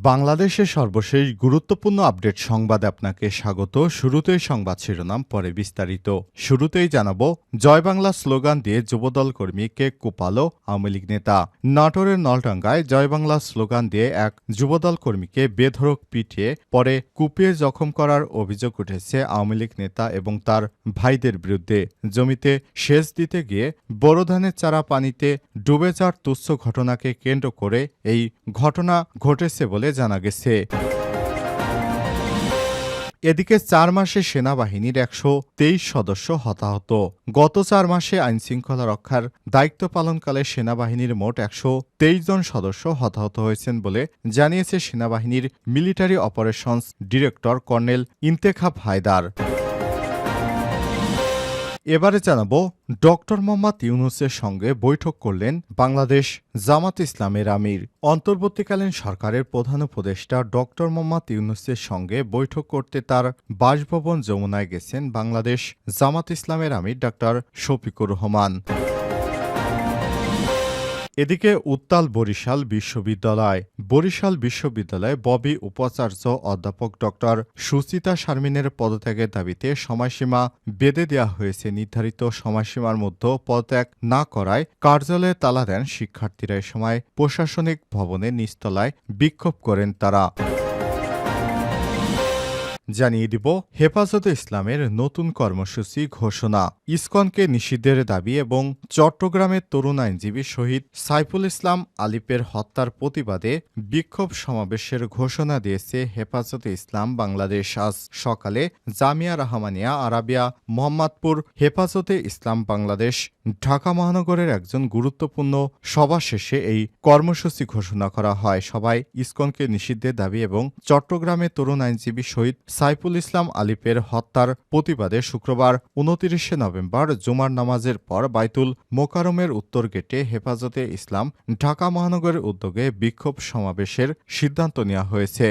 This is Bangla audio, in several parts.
বাংলাদেশের সর্বশেষ গুরুত্বপূর্ণ আপডেট সংবাদে আপনাকে স্বাগত। শুরুতেই সংবাদ শিরোনাম, পরে বিস্তারিত। শুরুতেই জানাব, জয় বাংলা স্লোগান দিয়ে যুবদল কর্মীকে কোপালো আওয়ামী লীগ নেতা। নাটোরের নলডাঙ্গায় জয় বাংলা স্লোগান দিয়ে এক যুবদল কর্মীকে বেধড়ক পিটিয়ে, পরে কুপিয়ে জখম করার অভিযোগ উঠেছে আওয়ামী লীগ নেতা এবং তার ভাইদের বিরুদ্ধে। জমিতে সেচ দিতে গিয়ে বোরো ধানের চারা পানিতে ডুবে যাওয়ার তুচ্ছ ঘটনাকে কেন্দ্র করে এই ঘটনা ঘটেছে বলে জানা গেছে। এদিকে চার মাসে সেনাবাহিনীর একশো তেইশ সদস্য হতাহত। গত চার মাসে আইন শৃঙ্খলা রক্ষার দায়িত্ব পালনকালে সেনাবাহিনীর মোট একশো তেইশ জন সদস্য হতাহত হয়েছেন বলে জানিয়েছে সেনাবাহিনীর military operations director colonel Intekhab Haider. এবারে জানাব ডক্টর মোহাম্মদ ইউনুসের সঙ্গে বৈঠক করলেন বাংলাদেশ জামাত ইসলামের আমির। অন্তর্বর্তীকালীন সরকারের প্রধান উপদেষ্টা ডক্টর মোহাম্মদ ইউনুসের সঙ্গে বৈঠক করতে তার বাসভবন যমুনায় গেছেন বাংলাদেশ জামাত ইসলামের আমির ডাক্তার শফিকুর রহমান। এদিকে উত্তাল বরিশাল বিশ্ববিদ্যালয়। বরিশাল বিশ্ববিদ্যালয়ে ববি উপাচার্য অধ্যাপক ডক্টর সুচিতা শারমিনের পদত্যাগের দাবিতে সময়সীমা বেঁধে দেওয়া হয়েছে। নির্ধারিত সময়সীমার মধ্যে পদত্যাগ না করায় কার্যালয়ে তালা দেন শিক্ষার্থীরা। এ সময় প্রশাসনিক ভবনে নিচতলায় বিক্ষোভ করেন তারা। জানিয়ে দিব হেফাজতে ইসলামের নতুন কর্মসূচি ঘোষণা। ইসকনকে নিষিদ্ধের দাবি এবং চট্টগ্রামের তরুণ আইনজীবী শহীদ সাইফুল ইসলাম আলিপের হত্যার প্রতিবাদে বিক্ষোভ সমাবেশের ঘোষণা দিয়েছে হেফাজতে ইসলাম বাংলাদেশ। আজ সকালে জামিয়া রহমানিয়া আরাবিয়া মোহাম্মদপুর হেফাজতে ইসলাম বাংলাদেশ ঢাকা মহানগরের একজন গুরুত্বপূর্ণ সভা শেষে এই কর্মসূচি ঘোষণা করা হয়। সবাই ইসকনকে নিষিদ্ধের দাবি এবং চট্টগ্রামে তরুণ আইনজীবী শহীদ সাইফুল ইসলাম আলিপের হত্যার প্রতিবাদে শুক্রবার উনতিরিশে নভেম্বর জুমার নামাজের পর বাইতুল মোকারমের উত্তর গেটে হেফাজতে ইসলাম ঢাকা মহানগরের উদ্যোগে বিক্ষোভ সমাবেশের সিদ্ধান্ত নেওয়া হয়েছে।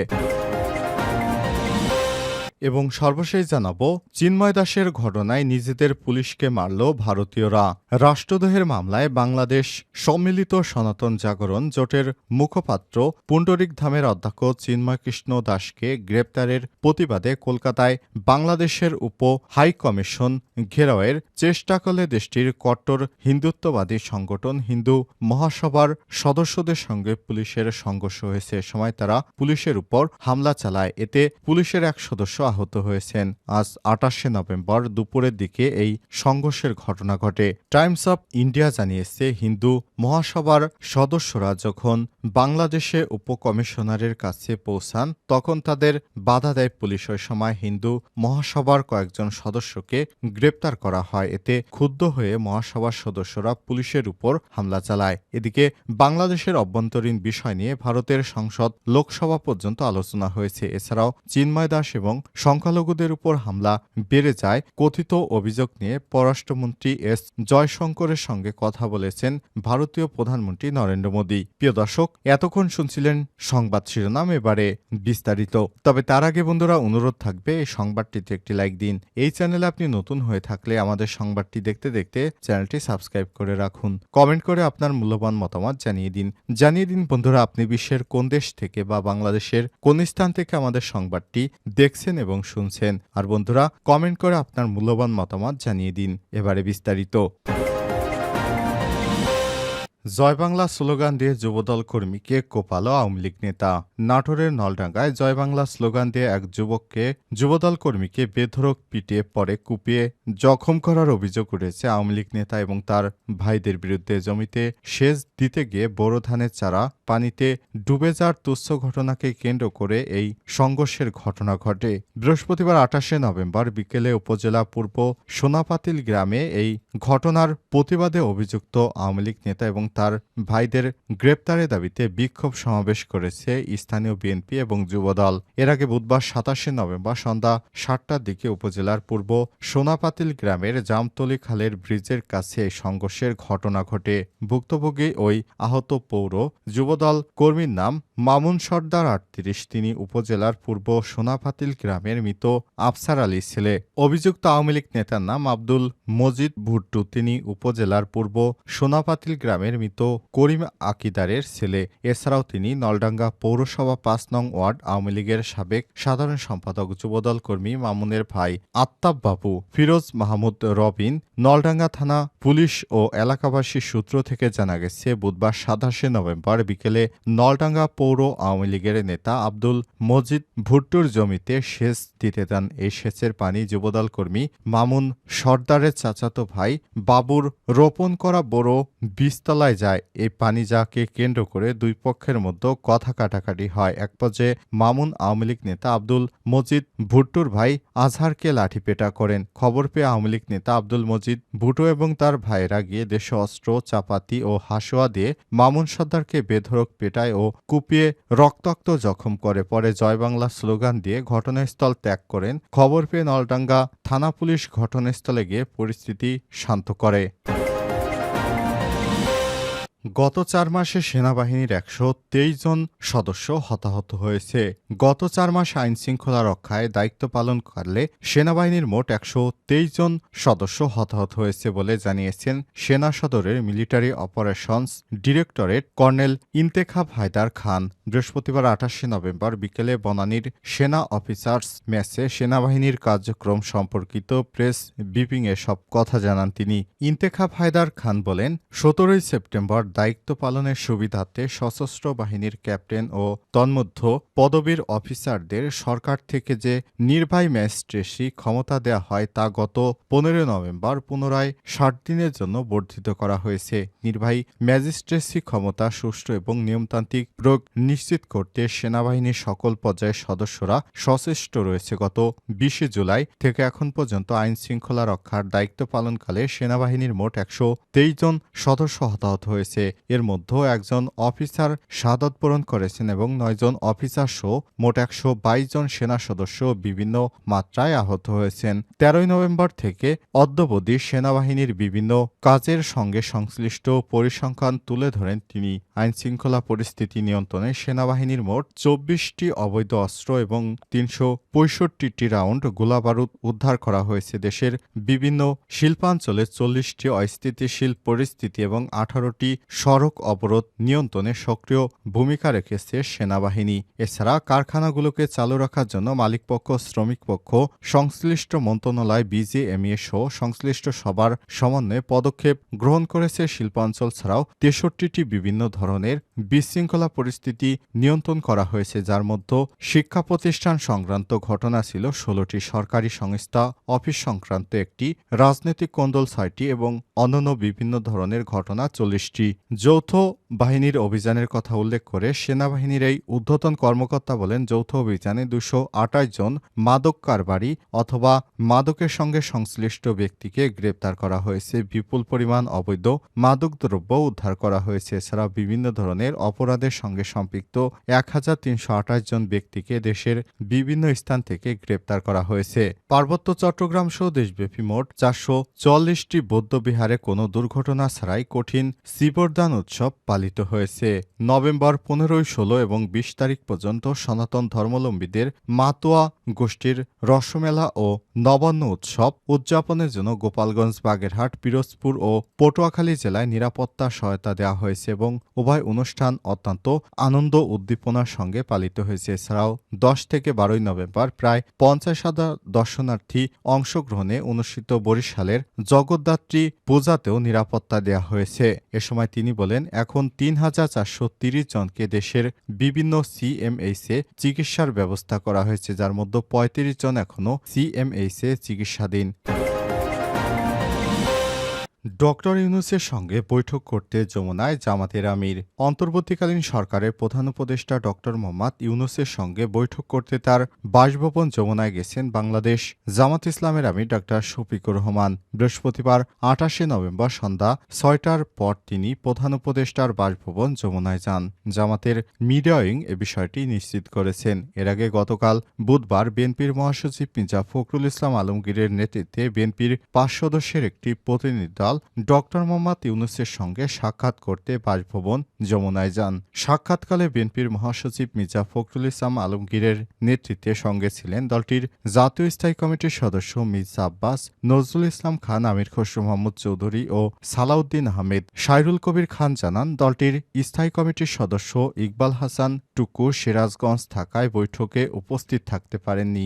এবং সর্বশেষ জানাব, চিন্ময় দাসের ঘটনায় নিজেদের পুলিশকে মারল ভারতীয়রা। রাষ্ট্রদ্রোহের মামলায় বাংলাদেশ সম্মিলিত সনাতন জাগরণ জোটের মুখপাত্র পুণ্ডরিক ধামের অধ্যক্ষ চিন্ময় কৃষ্ণ দাসকে গ্রেপ্তারের প্রতিবাদে কলকাতায় বাংলাদেশের উপ হাই কমিশন ঘেরাওয়ের চেষ্টা করলে দেশটির কট্টর হিন্দুত্ববাদী সংগঠন হিন্দু মহাসভার সদস্যদের সঙ্গে পুলিশের সংঘর্ষ হয়েছে। সময় তারা পুলিশের উপর হামলা চালায়। এতে পুলিশের এক সদস্য আহত হয়েছেন। আজ আটাশে নভেম্বর দুপুরের দিকে এই সংঘর্ষের ঘটনা ঘটে। টাইমস অব ইন্ডিয়া জানিয়েছে, হিন্দু মহাসভার সদস্যরা যখন বাংলাদেশে উপকমিশনারের কাছে পৌঁছান, তখন তাদের বাধা দেয় পুলিশ। ওই সময় হিন্দু মহাসভার কয়েকজন সদস্যকে গ্রেপ্তার করা হয়। এতে ক্ষুব্ধ হয়ে মহাসভার সদস্যরা পুলিশের উপর হামলা চালায়। এদিকে বাংলাদেশের অভ্যন্তরীণ বিষয় নিয়ে ভারতের সংসদ লোকসভা পর্যন্ত আলোচনা হয়েছে। এছাড়াও চিন্ময় দাস এবং সংখ্যালঘুদের উপর হামলা বেড়ে যায়, কথিত অভিযোগ নিয়ে পররাষ্ট্রমন্ত্রী এস জয়শঙ্করের সঙ্গে কথা বলেছেন ভারতীয় প্রধানমন্ত্রী নরেন্দ্র মোদী। প্রিয় দর্শক, এতক্ষণ শুনছিলেন সংবাদ শিরোনাম, এবারে বিস্তারিত। তবে তার আগে বন্ধুরা, অনুরোধ থাকবে, এই সংবাদটিতে একটি লাইক দিন। এই চ্যানেলে আপনি নতুন হয়ে থাকলে আমাদের সংবাদটি দেখতে দেখতে চ্যানেলটি সাবস্ক্রাইব করে রাখুন। কমেন্ট করে আপনার মূল্যবান মতামত জানিয়ে দিন। জানিয়ে দিন বন্ধুরা, আপনি বিশ্বের কোন দেশ থেকে বা বাংলাদেশের কোন স্থান থেকে আমাদের সংবাদটি দেখছেন এবং শুনছেন। আর বন্ধুরা কমেন্ট করে আপনার মূল্যবান মতামত জানিয়ে দিন। এবারে বিস্তারিত। জয় বাংলা স্লোগান দিয়ে যুবদল কর্মীকে কোপালো আওয়ামী লীগ নেতা? নাটোরের নলডাঙ্গায় জয় বাংলা স্লোগান দিয়ে এক যুবককে যুবদল কর্মীকে বেধরক পিটিয়ে পরে কুপিয়ে জখম করার অভিযোগ উঠেছে আওয়ামী লীগ নেতা এবং তার ভাইদের বিরুদ্ধে। জমিতে সেচ দিতে গিয়ে বোরো ধানের চারা পানিতে ডুবে যাওয়ার তুচ্ছ ঘটনাকে কেন্দ্র করে এই সংঘর্ষের ঘটনা ঘটে। বৃহস্পতিবার আঠাশে নভেম্বর বিকেলে উপজেলা পূর্ব সোনাপাতিল গ্রামে এই ঘটনার প্রতিবাদে অভিযুক্ত আওয়ামী লীগ নেতা এবং তার ভাইদের গ্রেপ্তারের দাবিতে বিক্ষোভ সমাবেশ করেছে স্থানীয় বিএনপি এবং যুবদল। এর আগে বুধবার সাতাশে নভেম্বর সন্ধ্যা সাতটার দিকে উপজেলার পূর্ব সোনাপাতিল গ্রামের জামতলি খালের ব্রিজের কাছে সংঘর্ষের ঘটনা ঘটে। ভুক্তভোগী ওই আহত পৌর যুবদল কর্মীর নাম মামুন সর্দার আটত্রিশ তিনি উপজেলার পূর্ব সোনাপাতিল গ্রামের মৃত আফসার আলীর ছেলে। অভিযুক্ত আওয়ামী লীগ নেতার নাম আব্দুল মজিদ ভুট্টু। তিনি উপজেলার পূর্ব সোনাপাতিল গ্রামের মৃত করিম আকিদারের ছেলে। এছাড়াও তিনি নলডাঙ্গা পৌরসভা পাঁচ নং ওয়ার্ড আওয়ামী লীগের সাবেক সাধারণ সম্পাদক, যুবদল কর্মী মামুনের ভাই আত্তাব বাবু। ফিরোজ মাহমুদ রবিন নলডাঙ্গা থানা পুলিশ ও এলাকাবাসী সূত্র থেকে জানা গেছে, বুধবার সাতাশে নভেম্বর বিকেলে নলডাঙ্গা পৌর আওয়ামী লীগের নেতা আব্দুল মজিদ ভুট্টুর জমিতে সেচ দিতে যান। এই সেচের পানি যুবদল কর্মী মামুন সর্দারের চাচাতো ভাই বাবুর রোপণ করা বড় বীজতলায় যায়। এই পানি যাকে কেন্দ্র করে দুই পক্ষের মধ্যে কথা কাটাকাটি হয়। এক পর্যায়ে মামুন আওয়ামী লীগ নেতা আব্দুল মজিদ ভুট্টুর ভাই আজহারকে লাঠিপেটা করেন। খবর পেয়ে আওয়ামী লীগ নেতা আব্দুল মজিদ, ভুট্টো এবং তার ভাইয়েরা গিয়ে দেশে অস্ত্র, চাপাতি ও হাসোয়া দিয়ে মামুন সর্দারকে বেধরক পেটায় ও কুপিয়ে রক্তাক্ত জখম করে। পরে জয় বাংলা স্লোগান দিয়ে ঘটনাস্থল ত্যাগ করেন। খবর পেয়ে নলডাঙ্গা থানা পুলিশ ঘটনাস্থলে গিয়ে পরিস্থিতি শান্ত করে। গত চার মাসে সেনাবাহিনীর একশো তেইশ জন সদস্য হতাহত হয়েছে। গত চার মাস আইন শৃঙ্খলা রক্ষায় দায়িত্ব পালন করলে সেনাবাহিনীর মোট একশো তেইশ জন সদস্য হতাহত হয়েছে বলে জানিয়েছেন সেনা সদরের military operations directorate colonel Intekhab Haider Khan. বৃহস্পতিবার আঠাশে নভেম্বর বিকেলে বনানীর সেনা অফিসার্স মেসে সেনাবাহিনীর কার্যক্রম সম্পর্কিত প্রেস ব্রিফিংয়ে সব কথা জানান তিনি। ইন্তেখাব হায়দার খান বলেন, সতেরোই সেপ্টেম্বর দায়িত্ব পালনের সুবিধার্থে সশস্ত্র বাহিনীর ক্যাপ্টেন ও তন্মধ্য পদবীর অফিসারদের সরকার থেকে যে নির্বাহী ম্যাজিস্ট্রেসি ক্ষমতা দেওয়া হয় তা গত পনেরো নভেম্বর পুনরায় ষাট দিনের জন্য বর্ধিত করা হয়েছে। নির্বাহী ম্যাজিস্ট্রেসি ক্ষমতা সুষ্ঠু এবং নিয়মতান্ত্রিক প্রয়োগ নিশ্চিত করতে সেনাবাহিনীর সকল পর্যায়ের সদস্যরা সচেষ্ট রয়েছে। গত বিশে জুলাই থেকে এখন পর্যন্ত আইন শৃঙ্খলা রক্ষার দায়িত্ব পালনকালে সেনাবাহিনীর মোট একশো তেইশ জন সদস্য হতাহত হয়েছে। এর মধ্যে একজন অফিসার শাহাদত পূরণ করেছেন এবং নয়জন অফিসার সহ মোট একশো বাইশ জন সেনা সদস্য বিভিন্ন মাত্রায় আহত হয়েছেন। তেরোই নভেম্বর থেকে অদ্যবধি সেনাবাহিনীর বিভিন্ন কাজের সঙ্গে সংশ্লিষ্ট পরিসংখ্যান তুলে ধরেন তিনি। আইন শৃঙ্খলা পরিস্থিতি নিয়ন্ত্রণে সেনাবাহিনীর মোট চব্বিশটি অবৈধ অস্ত্র এবং তিনশো পঁয়ষট্টিটি রাউন্ড গোলাবারুদ উদ্ধার করা হয়েছে। দেশের বিভিন্ন শিল্পাঞ্চলে চল্লিশটি অস্থিতিশীল পরিস্থিতি এবং আঠারোটি সড়ক অবরোধ নিয়ন্ত্রণে সক্রিয় ভূমিকা রেখেছে সেনাবাহিনী। এছাড়া কারখানাগুলোকে চালু রাখার জন্য মালিকপক্ষ শ্রমিক পক্ষ সংশ্লিষ্ট মন্ত্রণালয়, বিজিএমইএ সহ সংশ্লিষ্ট সবার সমন্বয়ে পদক্ষেপ গ্রহণ করেছে শিল্পাঞ্চল ছাড়াও তেষট্টিটি বিভিন্ন ধরনের বিশৃঙ্খলা পরিস্থিতি নিয়ন্ত্রণ করা হয়েছে, যার মধ্যে শিক্ষা প্রতিষ্ঠান সংক্রান্ত ঘটনা ছিল ষোলোটি, সরকারি সংস্থা, অফিস সংক্রান্ত একটি, রাজনৈতিক কোন্দল ছয়টি এবং অন্যান্য বিভিন্ন ধরনের ঘটনা চল্লিশটি। যৌথ বাহিনীর অভিযানের কথা উল্লেখ করে সেনাবাহিনীর এই ঊর্ধ্বতন কর্মকর্তা বলেন, যৌথ অভিযানে দুশো আটাশ জন মাদক কারবারি অথবা মাদকের সঙ্গে সংশ্লিষ্ট ব্যক্তিকে গ্রেপ্তার করা হয়েছে। বিপুল পরিমাণ অবৈধ মাদকদ্রব্য উদ্ধার করা হয়েছে। এছাড়া বিভিন্ন ধরনের অপরাধের সঙ্গে সম্পৃক্ত এক হাজার তিনশো আঠাশ জন ব্যক্তিকে দেশের বিভিন্ন স্থান থেকে গ্রেপ্তার করা হয়েছে। পার্বত্য চট্টগ্রাম সহ দেশব্যাপী মোট চারশো চল্লিশটি বৌদ্ধবিহারে কোনো দুর্ঘটনা ছাড়াই কঠিন শিবরদান উৎসব পালিত হয়েছে। নভেম্বর পনেরোই ষোলো এবং বিশ তারিখ পর্যন্ত সনাতন ধর্মলম্বীদের মাতোয়া গোষ্ঠীর রসমেলা ও নবান্ন উৎসব উদযাপনের জন্য গোপালগঞ্জ, বাগেরহাট, পিরোজপুর ও পটুয়াখালী জেলায় নিরাপত্তা সহায়তা দেওয়া হয়েছে এবং উভয় অনুষ্ঠান অত্যন্ত আনন্দ উদ্দীপনার সঙ্গে পালিত হয়েছে। এছাড়াও দশ থেকে বারোই নভেম্বর প্রায় পঞ্চাশ হাজার দর্শনার্থী অংশগ্রহণে অনুষ্ঠিত বরিশালের জগদ্ধাত্রী পূজাতেও নিরাপত্তা দেওয়া হয়েছে। এ সময় তিনি বলেন, এখন তিন হাজার চারশো তিরিশ জনকে দেশের বিভিন্ন সিএমএইসে চিকিৎসার ব্যবস্থা করা হয়েছে, যার মধ্যে পঁয়ত্রিশ জন এখনও সিএমএইসে চিকিৎসাধীন। ডক্টর ইউনুসের সঙ্গে বৈঠক করতে যমুনায় জামাতের আমির, অন্তর্বর্তীকালীন সরকারের প্রধান উপদেষ্টা ডক্টর মোহাম্মদ ইউনুসের সঙ্গে বৈঠক করতে তার বাসভবন যমুনায় গেছেন বাংলাদেশ জামাত ইসলামের আমির ডক্টর শফিকুর রহমান। বৃহস্পতিবার আঠাশে নভেম্বর সন্ধ্যা ছয়টার পর তিনি প্রধান উপদেষ্টার বাসভবন যমুনায় যান। জামাতের মিডিয়া উইং এ বিষয়টি নিশ্চিত করেছেন। এর আগে গতকাল বুধবার বিএনপির মহাসচিব মির্জা ফখরুল ইসলাম আলমগীরের নেতৃত্বে বিএনপির পাঁচ সদস্যের একটি প্রতিনিধি গতকাল ডক্টর মোহাম্মদ ইউনুসের সঙ্গে সাক্ষাৎ করতে বাসভবন যমুনায় যান। সাক্ষাৎকালে বিএনপির মহাসচিব মির্জা ফখরুল ইসলাম আলমগীরের নেতৃত্বে সঙ্গে ছিলেন দলটির জাতীয় স্থায়ী কমিটির সদস্য মির্জা আব্বাস, নজরুল ইসলাম খান, আমির খসরু মোহাম্মদ চৌধুরী ও সালাউদ্দিন আহমেদ। সাইরুল কবির খান জানান, দলটির স্থায়ী কমিটির সদস্য ইকবাল হাসান টুকু সিরাজগঞ্জ থাকায় বৈঠকে উপস্থিত থাকতে পারেননি।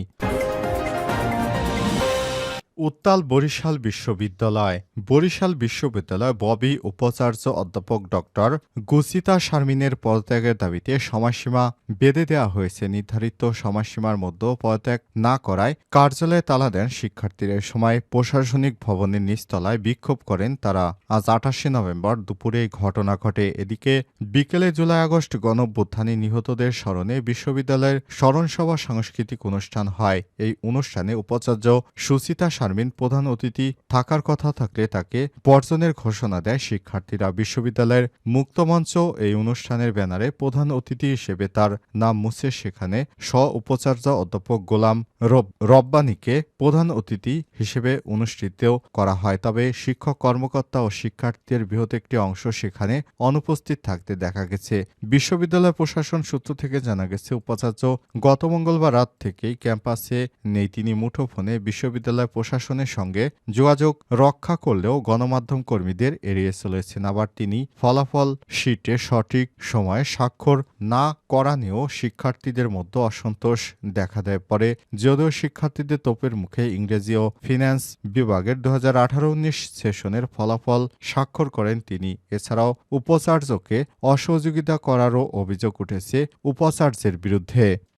উত্তাল বরিশাল বিশ্ববিদ্যালয়। বরিশাল বিশ্ববিদ্যালয় ববি উপাচার্য অধ্যাপক ডক্টর গুসিতা শারমিনের পদত্যাগের দাবিতে সময়সীমা বেঁধে দেওয়া হয়েছে। নির্ধারিত সময়সীমার মধ্যে পদত্যাগ না করায় কার্যালয়ে তালা দেন শিক্ষার্থীরা। সময় প্রশাসনিক ভবনের নিচতলায় বিক্ষোভ করেন তারা। আজ আঠাশে নভেম্বর দুপুরে ঘটনা ঘটে। এদিকে বিকেলে জুলাই আগস্ট গণঅভ্যুত্থানে নিহতদের স্মরণে বিশ্ববিদ্যালয়ের স্মরণসভা সাংস্কৃতিক অনুষ্ঠান হয়। এই অনুষ্ঠানে উপাচার্য সুচিতা শারমিন প্রধান অতিথি থাকার কথা থাকলে তাকে বর্জনের ঘোষণা দেয় শিক্ষার্থীরা। বিশ্ববিদ্যালয়ের মুক্তমঞ্চ এই অনুষ্ঠানের ব্যানারে প্রধান অতিথি হিসেবে তার নাম মুছে সেখানে স্ব উপাচার্য অধ্যাপক গোলাম রব- রব্বানীকে প্রধান অতিথি হিসেবে অনুষ্ঠিত করা হয়। তবে শিক্ষক, কর্মকর্তা ও শিক্ষার্থীদের বৃহৎ একটি অংশ সেখানে অনুপস্থিত থাকতে দেখা গেছে। বিশ্ববিদ্যালয় প্রশাসন সূত্র থেকে জানা গেছে, উপাচার্য গত মঙ্গলবার রাত থেকেই ক্যাম্পাসে নেই। তিনি মুঠোফোনে বিশ্ববিদ্যালয় প্রশাসনের সঙ্গে যোগাযোগ রক্ষা করলেও গণমাধ্যম কর্মীদের এড়িয়ে চলেছেন। আবার তিনি ফলাফল শিটে সঠিক সময়ে স্বাক্ষর না করা নিয়েও শিক্ষার্থীদের মধ্যে অসন্তোষ দেখা দেয়। পরে যদিও শিক্ষার্থীদের তোপের মুখে ইংরেজি ও ফিন্যান্স বিভাগের দু হাজার আঠারো উনিশ সেশনের ফলাফল স্বাক্ষর করেন তিনি, এছাড়াও উপাচার্যকে অসহযোগিতা করারও অভিযোগ উঠেছে উপাচার্যের বিরুদ্ধে।